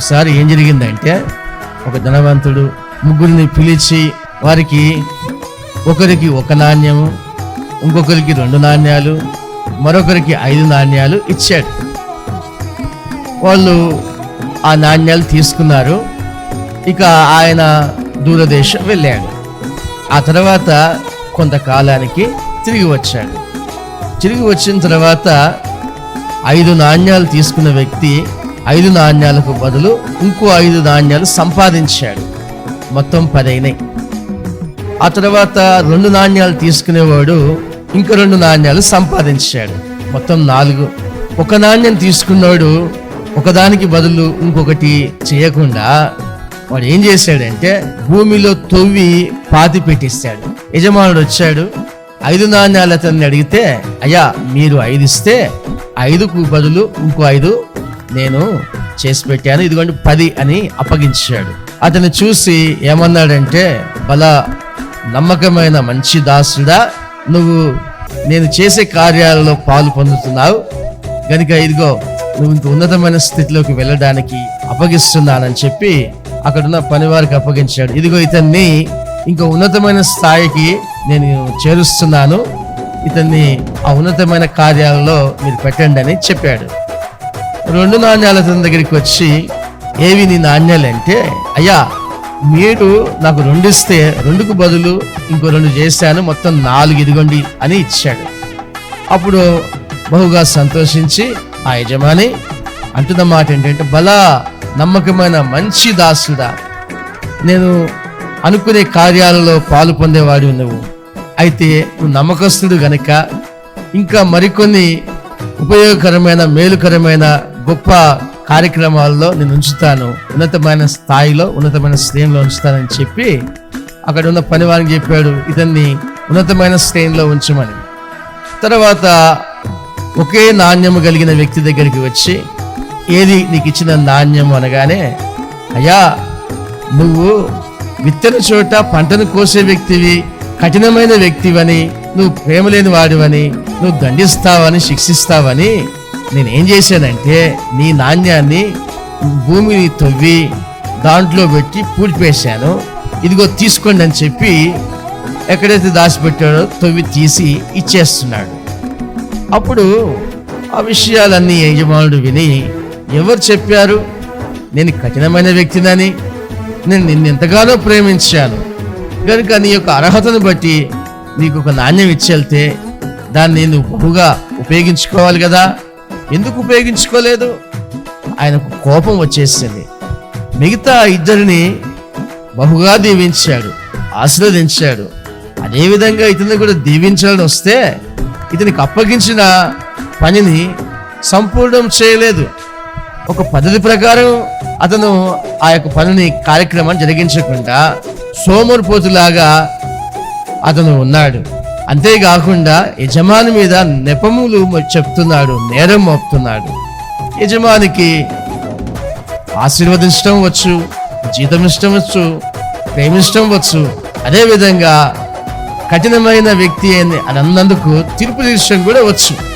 ఒకసారి ఏం జరిగిందంటే ఒక ధనవంతుడు ముగ్గురిని పిలిచి వారికి ఒకరికి ఒక నాణ్యము ఇంకొకరికి రెండు నాణ్యాలు మరొకరికి ఐదు నాణ్యాలు ఇచ్చాడు. వాళ్ళు ఆ నాణ్యాలు తీసుకున్నారు. ఇక ఆయన దూరదేశం వెళ్ళాడు. ఆ తర్వాత కొంతకాలానికి తిరిగి వచ్చాడు. తిరిగి వచ్చిన తర్వాత ఐదు నాణ్యాలు తీసుకున్న వ్యక్తి ఐదు నాణ్యాలకు బదులు ఇంకో ఐదు నాణ్యాలు సంపాదించాడు. మొత్తం పదైనాయి. ఆ తర్వాత రెండు నాణ్యాలు తీసుకునేవాడు ఇంక రెండు నాణ్యాలు సంపాదించాడు. మొత్తం నాలుగు. ఒక నాణ్యం తీసుకున్నాడు ఒకదానికి బదులు ఇంకొకటి చేయకుండా వాడు ఏం చేశాడంటే భూమిలో తవ్వి పాతి పెట్టిస్తాడు యజమానుడు వచ్చాడు ఐదు నాణ్యాలు అతన్ని అడిగితే అయ్యా మీరు ఐదు ఇస్తే ఐదుకు బదులు ఇంకో ఐదు నేను చేసి పెట్టాను. ఇదిగోండి పది అని అప్పగించాడు. అతన్ని చూసి ఏమన్నాడంటే బల నమ్మకమైన మంచి దాసుడా నువ్వు నేను చేసే కార్యాలలో పాలు పొందుతున్నావు. కనుక ఇదిగో నువ్వు ఇంత ఉన్నతమైన స్థితిలోకి వెళ్ళడానికి అప్పగిస్తున్నానని చెప్పి అక్కడున్న పనివారికి అప్పగించాడు. ఇదిగో ఇతన్ని ఇంకో ఉన్నతమైన స్థాయికి నేను చేరుస్తున్నాను. ఇతన్ని ఆ ఉన్నతమైన కార్యాలలో మీరు పెట్టండి అని చెప్పాడు. రెండు నాణ్యాల దగ్గరికి వచ్చి ఏవి నీ నాణ్యాలు అంటే అయ్యా మీరు నాకు రెండు ఇస్తే రెండుకు బదులు ఇంకో రెండు చేశాను మొత్తం నాలుగు ఇదిగోండి అని ఇచ్చాడు. అప్పుడు బహుగా సంతోషించి ఆ యజమాని అంటున్న మాట ఏంటంటే బలా నమ్మకమైన మంచి దాసుడా. నేను అనుకునే కార్యాలలో పాలు పొందేవాడు నువ్వు. అయితే నువ్వు నమ్మకస్తుడు గనక ఇంకా మరికొన్ని ఉపయోగకరమైన మేలుకరమైన గొప్ప కార్యక్రమాల్లో నేను ఉంచుతాను. ఉన్నతమైన స్థాయిలో ఉన్నతమైన శ్రేణిలో ఉంచుతానని చెప్పి అక్కడ ఉన్న పనివారికి చెప్పాడు ఇతన్ని ఉన్నతమైన శ్రేణిలో ఉంచమని. తర్వాత ఒకే నాణ్యము కలిగిన వ్యక్తి దగ్గరికి వచ్చి ఏది నీకు ఇచ్చిన నాణ్యం అనగానే అయ్యా నువ్వు విత్తన చోట పంటను కోసే వ్యక్తివి కఠినమైన వ్యక్తివని నువ్వు ప్రేమ లేని వాడివని నువ్వు దండిస్తావని శిక్షిస్తావని నేనేం చేశానంటే నీ నాణ్యాన్ని భూమిని తవ్వి దాంట్లో పెట్టి పూడిపేశాను. ఇదిగో తీసుకోండి అని చెప్పి ఎక్కడైతే దాచిపెట్టాడో తవ్వి తీసి ఇచ్చేస్తున్నాడు. అప్పుడు ఆ విషయాలన్నీ యజమానుడు విని ఎవరు చెప్పారు? నేను కఠినమైన వ్యక్తినని. నేను నిన్ను ఎంతగానో ప్రేమించాను. కనుక నీ యొక్క అర్హతను బట్టి నీకు ఒక నాణ్యం ఇచ్చెళ్తే దాన్ని నువ్వు బహుగా ఉపయోగించుకోవాలి కదా. ఎందుకు ఉపయోగించుకోలేదు? ఆయనకు కోపం వచ్చేసింది. మిగతా ఇద్దరిని బహుగా దీవించాడు ఆశీర్వదించాడు. అదేవిధంగా ఇతన్ని కూడా దీవించాలని వస్తే ఇతనికి అప్పగించిన పనిని సంపూర్ణం చేయలేదు. ఒక పద్ధతి ప్రకారం అతను ఆ యొక్క పనిని కార్యక్రమాన్ని జరిగించకుండా సోమరిపోతులాగా అతను ఉన్నాడు. అంతేకాకుండా యజమాని మీద నెపములు చెప్తున్నాడు నేరం మోపుతున్నాడు. యజమానికి ఆశీర్వదించడం వచ్చు జీతం ఇష్టం వచ్చు ప్రేమిష్టం వచ్చు. అదేవిధంగా కఠినమైన వ్యక్తి అని అని అన్నందుకు తీర్పు తీర్చడం కూడా వచ్చు.